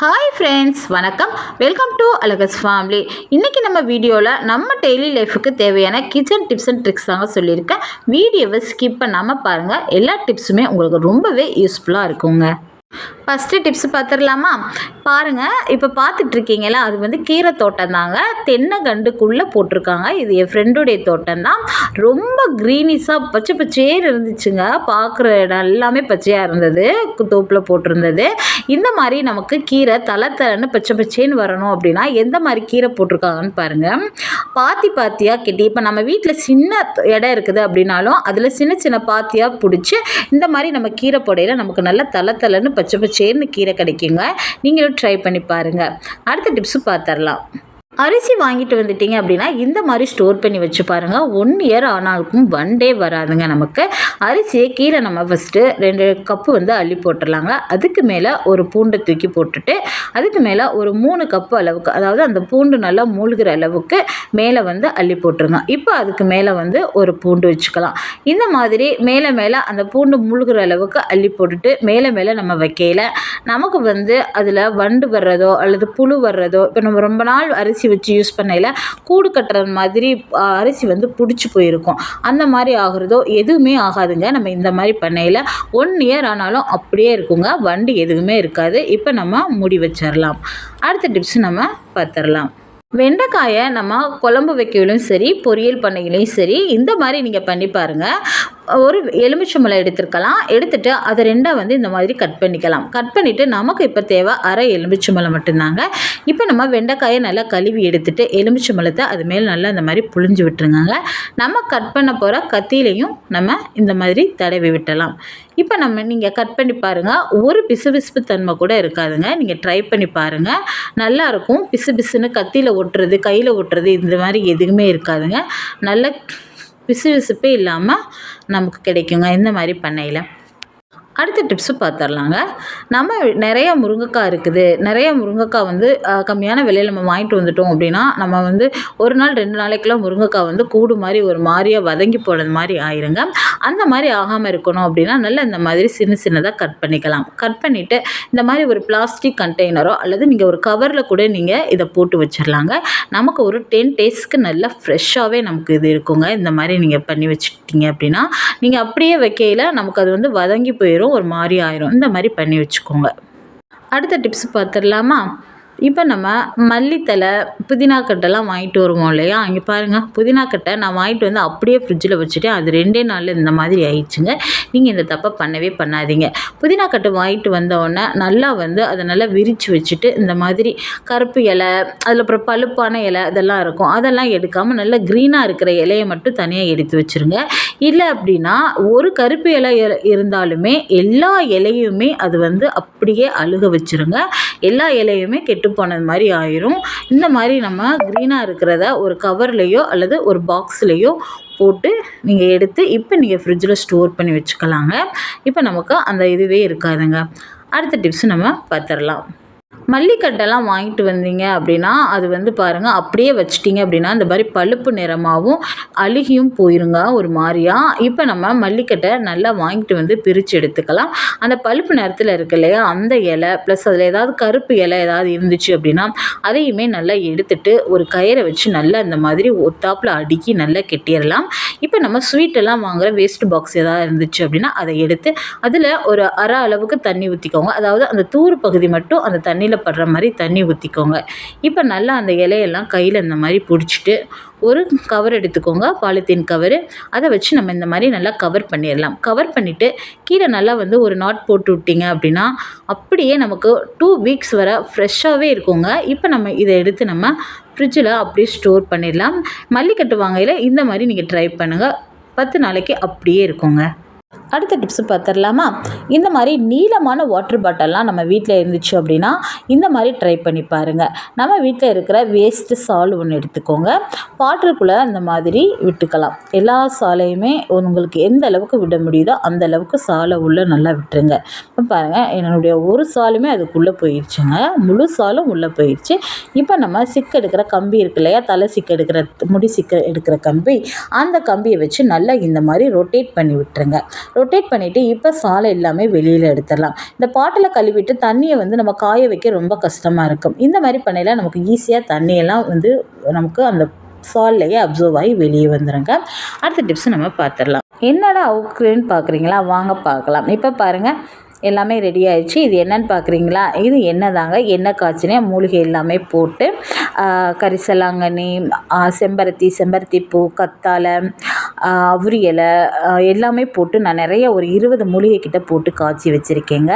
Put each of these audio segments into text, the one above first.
Hi friends வணக்கம். Welcome to அலகஸ் family இன்றைக்கி நம்ம வீடியோவில் நம்ம டெய்லி லைஃபுக்கு தேவையான கிச்சன் டிப்ஸ் அண்ட் ட்ரிக்ஸ் தாங்க சொல்லியிருக்கேன். வீடியோவை ஸ்கிப் பண்ணாமல் பாருங்கள் எல்லா டிப்ஸுமே உங்களுக்கு ரொம்பவே யூஸ்ஃபுல்லாக இருக்குங்க. ஃபஸ்ட்டு டிப்ஸ் பார்த்துடலாமா? பாருங்கள் இப்போ பார்த்துட்ருக்கீங்களா அது வந்து கீரை தோட்டம் தாங்க தென்னங்கண்டுக்குள்ளே போட்டிருக்காங்க. இது என் ஃப்ரெண்டுடைய தோட்டம் தான் ரொம்ப க்ரீனிஸாக பச்சை பச்சேன்னு இருந்துச்சுங்க. பார்க்குற இடம் எல்லாமே பச்சையாக இருந்தது. தோப்பில் போட்டிருந்தது. இந்த மாதிரி நமக்கு கீரை தலை தலைன்னு பச்சை பச்சேன்னு வரணும் அப்படின்னா எந்த மாதிரி கீரை போட்டிருக்காங்கன்னு பாருங்கள் பாத்தி பாத்தியாக கெட்டி இப்போ நம்ம வீட்டில் சின்ன இடம் இருக்குது அப்படின்னாலும் அதில் சின்ன சின்ன பாத்தியாக பிடிச்சி இந்த மாதிரி நம்ம கீரை போடையில் நமக்கு நல்ல தலை தலைன்னு பச்சை பச்சேர்னு கீரை கிடைக்குங்க. நீங்களும் ட்ரை பண்ணி பாருங்கள் அடுத்த டிப்ஸு பார்த்துடலாம். அரிசி வாங்கிட்டு வந்துட்டீங்க அப்படின்னா இந்த மாதிரி ஸ்டோர் பண்ணி வச்சு பாருங்கள் ஒன் இயர் ஆனாலுக்கும் ஒன் டே வராதுங்க நமக்கு. அரிசியை கீழே நம்ம ஃபஸ்ட்டு ரெண்டு கப்பு வந்து அள்ளி போட்டுடலாங்க அதுக்கு மேலே ஒரு பூண்டை தூக்கி போட்டுட்டு அதுக்கு மேலே ஒரு மூணு கப்பு அளவுக்கு அதாவது அந்த பூண்டு நல்லா மூழ்கிற அளவுக்கு மேலே வந்து அள்ளி போட்டுருங்க. இப்போ அதுக்கு மேலே வந்து ஒரு பூண்டு வச்சுக்கலாம். இந்த மாதிரி மேலே மேலே அந்த பூண்டு மூழ்கிற அளவுக்கு அள்ளி போட்டுட்டு மேலே மேலே நம்ம வைக்கையில் நமக்கு வந்து அதில் வண்டு வர்றதோ அல்லது புழு வர்றதோ இப்போ நம்ம ரொம்ப நாள் அரிசி வச்சு யூஸ் பண்ணையில் கூடு கட்டுற மாதிரி அரிசி வந்து பிடிச்சி போயிருக்கும். அந்த மாதிரி ஆகுறதோ எதுவுமே ஆகாதுங்க. நம்ம இந்த மாதிரி பண்ணையில் ஒன் இயர் ஆனாலும் அப்படியே இருக்குங்க. வண்டி எதுவுமே இருக்காது. இப்போ நம்ம முடி வச்சிடலாம் அடுத்த டிப்ஸ் நம்ம பார்த்துடலாம் வெண்டைக்காயை நம்ம குழம்பு வைக்கலையும் சரி பொரியல் பண்ணையிலையும் சரி இந்த மாதிரி நீங்கள் பண்ணி பாருங்கள் ஒரு எலுமிச்சம்பழம் எடுத்துருக்கலாம். எடுத்துகிட்டு அதை ரெண்டாக வந்து இந்த மாதிரி கட் பண்ணிக்கலாம். கட் பண்ணிவிட்டு நமக்கு இப்போ தேவை அரை எலுமிச்சம்பழம் மட்டும்தாங்க. இப்போ நம்ம வெண்டைக்காயை நல்லா கழுவி எடுத்துகிட்டு எலுமிச்சம்பழத்தை அது மேலே நல்லா இந்த மாதிரி புழிஞ்சு விட்டுருங்க நம்ம கட் பண்ண போகிற கத்தியிலையும் நம்ம இந்த மாதிரி தடவி விட்டலாம். இப்போ நம்ம நீங்கள் கட் பண்ணி பாருங்கள் ஒரு பிசு பிசுப்பு தன்மை கூட இருக்காதுங்க. நீங்கள் ட்ரை பண்ணி பாருங்கள் நல்லாயிருக்கும் பிசு பிசுன்னு கத்தியில் ஒட்டுறது கையில் ஒட்டுறது இந்த மாதிரி எதுவுமே இருக்காதுங்க. நல்ல பிசுபிசுப்பே இல்லாமல் நமக்கு கிடைக்குங்க. இந்த மாதிரி பண்ணையில். அடுத்த டிப்ஸு பார்த்துர்லாங்க நம்ம நிறைய முருங்கைக்காய் இருக்குது. நிறைய முருங்கைக்காய் வந்து கம்மியான விலையில் நம்ம வாங்கிட்டு வந்துட்டோம் அப்படின்னா நம்ம வந்து ஒரு நாள் ரெண்டு நாளைக்கெல்லாம் முருங்கைக்காய் வந்து கூடு மாதிரி ஒரு மாதிரியாக வதங்கி போடுறது மாதிரி ஆயிருங்க. அந்த மாதிரி ஆகாமல் இருக்கணும் அப்படின்னா நல்லா இந்த மாதிரி சின்ன சின்னதாக கட் பண்ணிக்கலாம். கட் பண்ணிவிட்டு இந்த மாதிரி ஒரு பிளாஸ்டிக் கண்டெய்னரோ அல்லது நீங்கள் ஒரு கவரில் கூட நீங்கள் இதை போட்டு வச்சிடலாங்க நமக்கு ஒரு டென் டேஸ்க்கு நல்லா ஃப்ரெஷ்ஷாகவே நமக்கு இது இருக்குங்க. இந்த மாதிரி நீங்கள் பண்ணி வச்சுக்கிட்டீங்க அப்படின்னா நீங்கள் அப்படியே வைக்கையில் நமக்கு அது வந்து வதங்கி போயிடும் ஆயிரும் ஒரு மாதிரி ஆயிரும். இந்த மாதிரி பண்ணி வச்சுக்கோங்க. அடுத்த டிப்ஸ் பார்த்துடலாமா? இப்போ நம்ம மல்லித்தலை புதினா கட்டெல்லாம் வாங்கிட்டு வருவோம் இல்லையா? இங்கே பாருங்கள் புதினா கட்டை நான் வாங்கிட்டு வந்து அப்படியே ஃப்ரிட்ஜில் வச்சுட்டேன். அது ரெண்டே நாளில் இந்த மாதிரி ஆயிடுச்சுங்க. நீங்கள் இந்த தப்பை பண்ணவே பண்ணாதீங்க. புதினா கட்டை வாங்கிட்டு வந்தோடனே நல்லா வந்து அதை நல்லா விரித்து வச்சுட்டு இந்த மாதிரி கருப்பு இலை அதில் அப்புறம் பழுப்பான இலை இதெல்லாம் இருக்கும். அதெல்லாம் எடுக்காமல் நல்லா க்ரீனாக இருக்கிற இலையை மட்டும் தனியாக எடுத்து வச்சுருங்க. இல்லை அப்படின்னா ஒரு கருப்பு இலை இருந்தாலுமே எல்லா இலையுமே அது வந்து அப்படியே அழுக வச்சுருங்க. எல்லா இலையுமே கெட்டு போனது மாதிரி ஆயிரும். இந்த மாதிரி நம்ம க்ரீனாக இருக்கிறத ஒரு கவர்லேயோ அல்லது ஒரு பாக்ஸ்லேயோ போட்டு நீங்கள் எடுத்து இப்போ நீங்கள் ஃப்ரிட்ஜில் ஸ்டோர் பண்ணி வச்சுக்கலாங்க. இப்போ நமக்கு அந்த இதுவே இருக்காதுங்க. அடுத்த டிப்ஸ் நம்ம பார்த்துடலாம். மல்லிக்கட்டெல்லாம் வாங்கிட்டு வந்தீங்க அப்படின்னா அது வந்து பாருங்கள் அப்படியே வச்சிட்டிங்க அப்படின்னா இந்த மாதிரி பழுப்பு நிறமாகவும் அழுகியும் போயிருங்க ஒரு மாதிரியாக இப்போ நம்ம மல்லிக்கட்டை நல்லா வாங்கிட்டு வந்து பிரித்து எடுத்துக்கலாம். அந்த பழுப்பு நிறத்தில் இருக்கு இல்லையா அந்த இலை ப்ளஸ் அதில் ஏதாவது கருப்பு இலை ஏதாவது இருந்துச்சு அப்படின்னா அதையுமே நல்லா எடுத்துட்டு ஒரு கயிறை வச்சு நல்லா இந்த மாதிரி ஒத்தாப்பில் அடுக்கி நல்லா கெட்டிடலாம். இப்போ நம்ம ஸ்வீட்டெல்லாம் வாங்குகிற வேஸ்ட் பாக்ஸ் ஏதாவது இருந்துச்சு அப்படின்னா அதை எடுத்து அதில் ஒரு அரை அளவுக்கு தண்ணி ஊற்றிக்கோங்க அதாவது அந்த தூர் பகுதி மட்டும் அந்த தண்ணியில் படுற மாதிரி தண்ணி ஊற்றிக்கோங்க இப்போ நல்லா அந்த இலையெல்லாம் கையில் இந்த மாதிரி பிடிச்சிட்டு ஒரு கவர் எடுத்துக்கோங்க. பாலித்தீன் கவரு அதை வச்சு நம்ம இந்த மாதிரி நல்லா கவர் பண்ணிடலாம். கவர் பண்ணிவிட்டு கீழே நல்லா வந்து ஒரு நாட் போட்டு விட்டிங்க அப்படின்னா அப்படியே நமக்கு டூ வீக்ஸ் வர ஃப்ரெஷ்ஷாகவே இருக்குங்க. இப்போ நம்ம இதை எடுத்து நம்ம ஃப்ரிட்ஜில் அப்படியே ஸ்டோர் பண்ணிடலாம். மல்லிக்கட்டு வாங்கையில் இந்த மாதிரி நீங்கள் ட்ரை பண்ணுங்கள் பத்து நாளைக்கு அப்படியே இருக்குங்க. அடுத்த டிப்ஸு பார்த்துடலாமா இந்த மாதிரி நீளமான வாட்டர் பாட்டில்லாம் நம்ம வீட்டில் இருந்துச்சு அப்படின்னா இந்த மாதிரி ட்ரை பண்ணி பாருங்கள் நம்ம வீட்டில் இருக்கிற வேஸ்ட்டு சால் ஒன்று எடுத்துக்கோங்க. வாட்டருக்குள்ளே இந்த மாதிரி விட்டுக்கலாம். எல்லா சாலையுமே உங்களுக்கு எந்த அளவுக்கு விட முடியுதோ அந்த அளவுக்கு சாலை உள்ளே நல்லா விட்டுருங்க. இப்போ பாருங்கள் என்னுடைய ஒரு சாலுமே அதுக்குள்ளே போயிடுச்சுங்க முழு சாலும் உள்ளே போயிடுச்சு இப்போ நம்ம சிக்கு எடுக்கிற கம்பி இருக்கு இல்லையா? தலை சிக்கு எடுக்கிற முடி சிக்கு எடுக்கிற கம்பி. அந்த கம்பியை வச்சு நல்லா இந்த மாதிரி ரொட்டேட் பண்ணி விட்டுருங்க. ரொட்டேட் பண்ணிவிட்டு இப்போ சாலை எல்லாமே வெளியில் எடுத்துடலாம். இந்த பாட்டில் கழுவிட்டு தண்ணியை வந்து நம்ம காய வைக்க ரொம்ப கஷ்டமாக இருக்கும். இந்த மாதிரி பண்ணையில் நமக்கு ஈஸியாக தண்ணியெல்லாம் வந்து நமக்கு அந்த சால்லையே அப்சர்வ் ஆகி வெளியே வந்துடுங்க அடுத்த டிப்ஸ் நம்ம பார்த்துடலாம் என்னடா அவுக்குன்னு பார்க்குறீங்களா வாங்க பார்க்கலாம் இப்போ பாருங்கள் எல்லாமே ரெடி ஆயிடுச்சு. இது என்னன்னு பார்க்குறீங்களா இது என்ன தாங்க எண்ணெய் காய்ச்சினே மூலிகை எல்லாமே போட்டு கரிசலாங்கண்ணி செம்பருத்தி செம்பருத்தி பூ கத்தாழை அவுரி இலை எல்லாமே போட்டு நான் நிறைய ஒரு இருபது மூலிகை கிட்ட போட்டு காய்ச்சி வச்சுருக்கேங்க.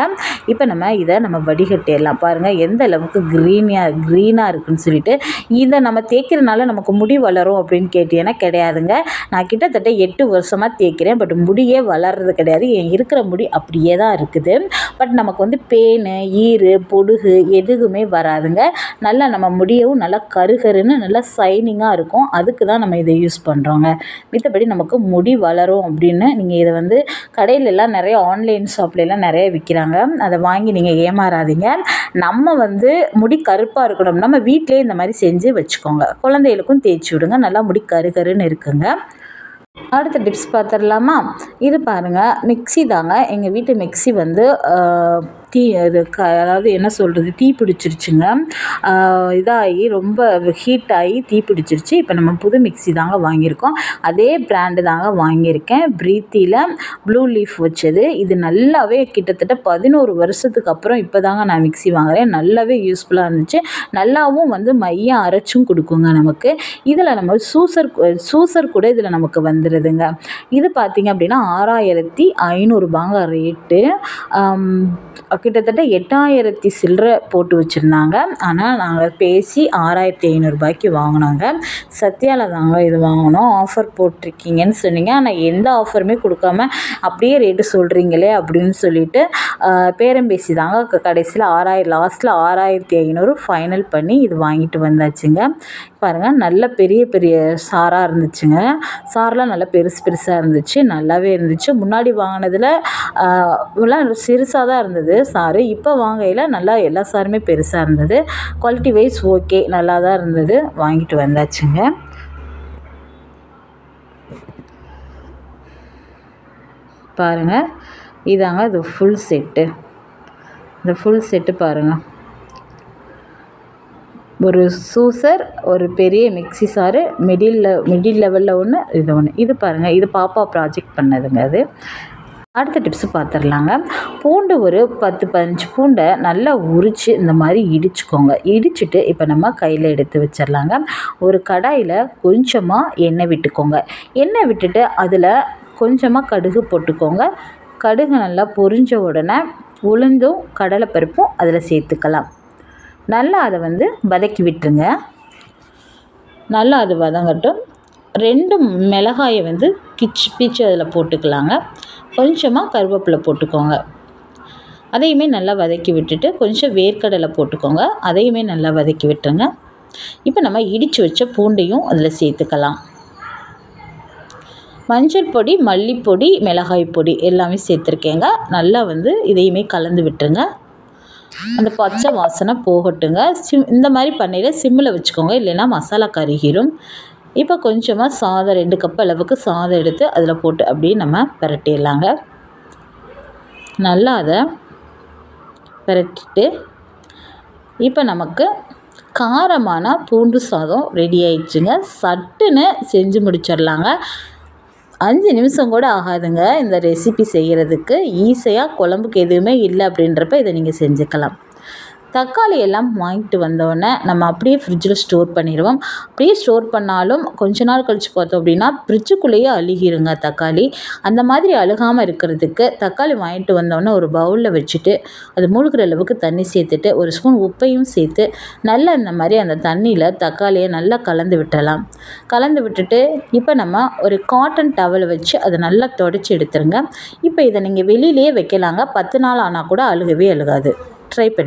இப்போ நம்ம இதை நம்ம வடிகட்டிடலாம். பாருங்கள் எந்த அளவுக்கு க்ரீனியாக க்ரீனாக இருக்குன்னு சொல்லிட்டு இதை நம்ம தேய்க்கிறனால நமக்கு முடி வளரும் அப்படின்னு கேட்டீங்கன்னா கிடையாதுங்க. நான் கிட்டத்தட்ட எட்டு வருஷமாக தேய்க்கிறேன். பட் முடியே வளர்றது கிடையாது. என் இருக்கிற முடி அப்படியே தான் இருக்குது. பட் நமக்கு வந்து பேனு ஈறு பொடுகு எதுவுமே வராதுங்க. நல்லா நம்ம முடியவும் நல்லா கருகருன்னு நல்லா சைனிங்காக இருக்கும். அதுக்கு தான் நம்ம இதை யூஸ் பண்ணுறோங்க மித்தபடி நமக்கு முடி வளரும் அப்படின்னு நீங்கள் இதை வந்து கடையிலெல்லாம் நிறைய ஆன்லைன் ஷாப்லலாம் நிறைய விற்கிறாங்க அதை வாங்கி நீங்கள் ஏமாறாதீங்க. நம்ம வந்து முடி கருப்பாக இருக்கணும். நம்ம வீட்டிலே இந்த மாதிரி செஞ்சு வச்சுக்கோங்க. குழந்தைகளுக்கும் தேய்ச்சி விடுங்க. நல்லா முடி கருகருன்னு இருக்குங்க. அடுத்த டிப்ஸ் பார்த்துடலாமா? இது பாருங்கள் மிக்ஸி தாங்க. எங்கள் வீட்டு மிக்ஸி வந்து தீ அது க அதாவது என்ன சொல்கிறது தீ பிடிச்சிருச்சுங்க. இதாகி ரொம்ப ஹீட் ஆகி தீ பிடிச்சிருச்சு. இப்போ நம்ம புது மிக்ஸி தாங்க வாங்கியிருக்கோம். அதே பிராண்டு தாங்க வாங்கியிருக்கேன். பிரீத்தியில் ப்ளூ லீஃப் வச்சது. இது நல்லாவே கிட்டத்தட்ட பதினோரு வருஷத்துக்கு அப்புறம் இப்போ தாங்க நான் மிக்ஸி வாங்குகிறேன் நல்லாவே யூஸ்ஃபுல்லாக இருந்துச்சு. நல்லாவும் வந்து மையம் அரைச்சும் கொடுக்குங்க நமக்கு. இதில் நம்ம சூசர் சூசர் கூட இதில் நமக்கு வந்துடுதுங்க இது பார்த்திங்க அப்படின்னா ஆறாயிரத்தி ஐநூறுபாங்க ரேட்டு கிட்டத்தட்ட எட்டாயிரத்தி சில்லற போட்டு வச்சுருந்தாங்க. ஆனால் நாங்கள் பேசி ஆறாயிரத்தி ஐநூறுரூபாய்க்கு வாங்கினாங்க. சத்யாவில் தாங்க இது வாங்கினோம் ஆஃபர் போட்டிருக்கீங்கன்னு சொன்னீங்க. ஆனால் எந்த ஆஃபருமே கொடுக்காம அப்படியே ரேட்டு சொல்கிறீங்களே அப்படின்னு சொல்லிட்டு பேரம் பேசி தாங்க கடைசியில் ஆறாயிரம் லாஸ்ட்டில் ஆறாயிரத்தி ஐநூறு ஃபைனல் பண்ணி இது வாங்கிட்டு வந்தாச்சுங்க. பாருங்கள் நல்ல பெரிய பெரிய சாராக இருந்துச்சுங்க. சாரெலாம் நல்லா பெருசு பெருசாக இருந்துச்சு நல்லாவே இருந்துச்சு. முன்னாடி வாங்கினதில் எல்லாம் சிறுசாக தான் இருந்தது. சாரு இப்போ வாங்கையில் நல்லா எல்லா சாருமே பெருசாக இருந்தது. குவாலிட்டி வைஸ் ஓகே நல்லா தான் இருந்தது. வாங்கிட்டு வந்தாச்சுங்க. பாருங்கள் இதாங்க இது ஃபுல் செட்டு இந்த ஃபுல் செட்டு பாருங்கள் ஒரு சூசர் ஒரு பெரிய மிக்சி சாரு மிடில் மிடில் லெவலில் ஒன்று இது ஒன்று இது பாருங்கள் இது பாப்பா ப்ராஜெக்ட் பண்ணதுங்க அது. அடுத்த டிப்ஸு பார்த்துடலாங்க பூண்டு ஒரு பத்து பதினஞ்சு பூண்டை நல்லா உரித்து இந்த மாதிரி இடிச்சுக்கோங்க. இடிச்சுட்டு இப்போ நம்ம கையில் எடுத்து வச்சிடலாங்க ஒரு கடாயில் கொஞ்சமாக எண்ணெய் விட்டுக்கோங்க. எண்ணெய் விட்டுட்டு அதில் கொஞ்சமாக கடுகு போட்டுக்கோங்க. கடுகு நல்லா பொரிஞ்ச உடனே உளுந்தும் கடலைப்பருப்பும் அதில் சேர்த்துக்கலாம். நல்லா அதை வந்து வதக்கி விட்டுருங்க. நல்லா அது வதங்கட்டும். ரெண்டு மிளகாயை வந்து கிச் பிச்சு அதில் போட்டுக்கலாங்க. கொஞ்சமாக கருவேப்பிலை போட்டுக்கோங்க. அதையுமே நல்லா வதக்கி விட்டுட்டு கொஞ்சம் வேர்க்கடலை போட்டுக்கோங்க. அதையுமே நல்லா வதக்கி விட்டுருங்க. இப்போ நம்ம இடித்து வச்ச பூண்டையும் அதில் சேர்த்துக்கலாம். மஞ்சள் பொடி மல்லிப்பொடி மிளகாய் பொடி எல்லாமே சேர்த்துருக்கேங்க. நல்லா வந்து இதையுமே கலந்து விட்டுருங்க. அந்த பச்சை வாசனை போகட்டுங்க. சிம் இந்த மாதிரி பண்ணையில் சிம்மில் வச்சுக்கோங்க. இல்லைன்னா மசாலா கருகிரும். இப்போ கொஞ்சமாக சாதம் ரெண்டு கப் அளவுக்கு சாதம் எடுத்து அதில் போட்டு அப்படியே நம்ம பரட்டிடலாங்க. நல்லா அதை பரட்டிட்டு இப்போ நமக்கு காரமான பூண்டு சாதம் ரெடி ஆயிடுச்சுங்க. சட்டுன்னு செஞ்சு முடிச்சிடலாங்க. அஞ்சு நிமிஷம் கூட ஆகாதுங்க. இந்த ரெசிபி செய்கிறதுக்கு ஈஸியாக குழம்புக்கு எதுவுமே இல்லை அப்படின்றப்ப இதை நீங்கள் செஞ்சுக்கலாம். தக்காளி எல்லாம் வாங்கிட்டு வந்தோடனே நம்ம அப்படியே ஃப்ரிட்ஜில் ஸ்டோர் பண்ணிடுவோம் அப்படியே ஸ்டோர் பண்ணாலும் கொஞ்ச நாள் கழித்து பார்த்தோம் அப்படின்னா ஃப்ரிட்ஜுக்குள்ளேயே அழுகிருங்க தக்காளி. அந்த மாதிரி அழுகாமல் இருக்கிறதுக்கு தக்காளி வாங்கிட்டு வந்தோடனே ஒரு பவுலில் வச்சுட்டு அது மூழ்கிற அளவுக்கு தண்ணி சேர்த்துட்டு ஒரு ஸ்பூன் உப்பையும் சேர்த்து நல்லா இந்த மாதிரி அந்த தண்ணியில் தக்காளியை நல்லா கலந்து விட்டலாம். கலந்து விட்டுட்டு இப்போ நம்ம ஒரு காட்டன் டவலை வச்சு அதை நல்லா தொடச்சி எடுத்துருங்க. இப்போ இதை நீங்கள் வெளியிலேயே வைக்கலாங்க. பத்து நாள் ஆனால் கூட அழுகவே அழுகாது. ட்ரை பண்ணி